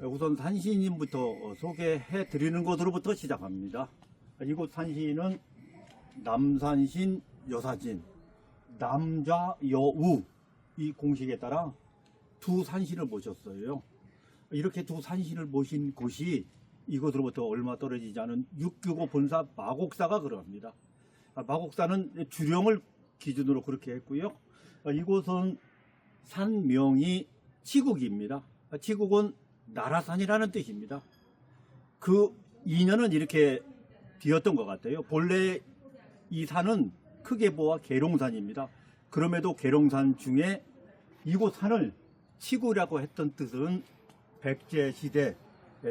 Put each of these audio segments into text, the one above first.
우선 산시인부터 소개해 드리는 것으로부터 시작합니다. 이곳 산시인은 남산신 여사진, 남자 여우 이 공식에 따라 두 산신을 모셨어요. 이렇게 두 산신을 모신 곳이 이곳으로부터 얼마 떨어지지 않은 695 본사 마곡사가 그러합니다. 아, 마곡사는 주령을 기준으로 그렇게 했고요. 아, 이곳은 산명이 치국입니다. 아, 치국은 나라산이라는 뜻입니다. 그 인연은 이렇게 되었던 것 같아요. 본래 이 산은 크게 보아 계룡산입니다. 그럼에도 계룡산 중에 이곳 산을 치구라고 했던 뜻은 백제 시대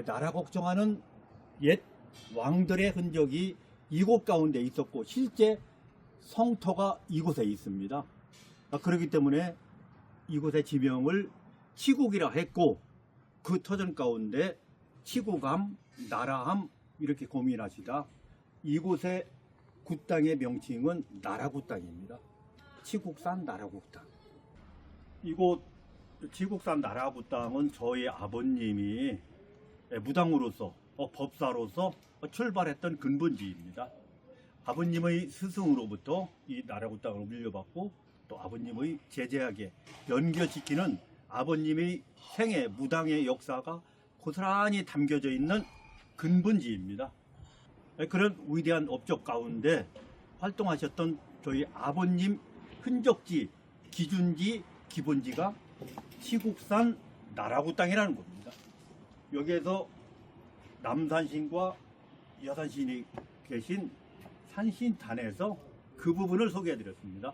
나라 걱정하는 옛 왕들의 흔적이 이곳 가운데 있었고 실제 성터가 이곳에 있습니다. 아, 그렇기 때문에 이곳의 지명을 치국이라 했고 그 터전 가운데 치국함, 나라함 이렇게 고민하시다 이곳의 굿땅의 명칭은 나라굿땅입니다. 치국산 나라굿땅. 이곳 치국산 나라굿땅은 저희 아버님이 무당으로서 어, 법사로서 출발했던 근본지입니다. 아버님의 스승으로부터 이 나라굿땅을 물려받고 또 아버님의 제재하게 연결시키는 아버님의 생애 무당의 역사가 고스란히 담겨져 있는 근본지입니다. 그런 위대한 업적 가운데 활동하셨던 저희 아버님 흔적지, 기준지, 기본지가 시국산 나라구 땅이라는 겁니다. 여기에서 남산신과 여산신이 계신 산신단에서 그 부분을 소개해 드렸습니다.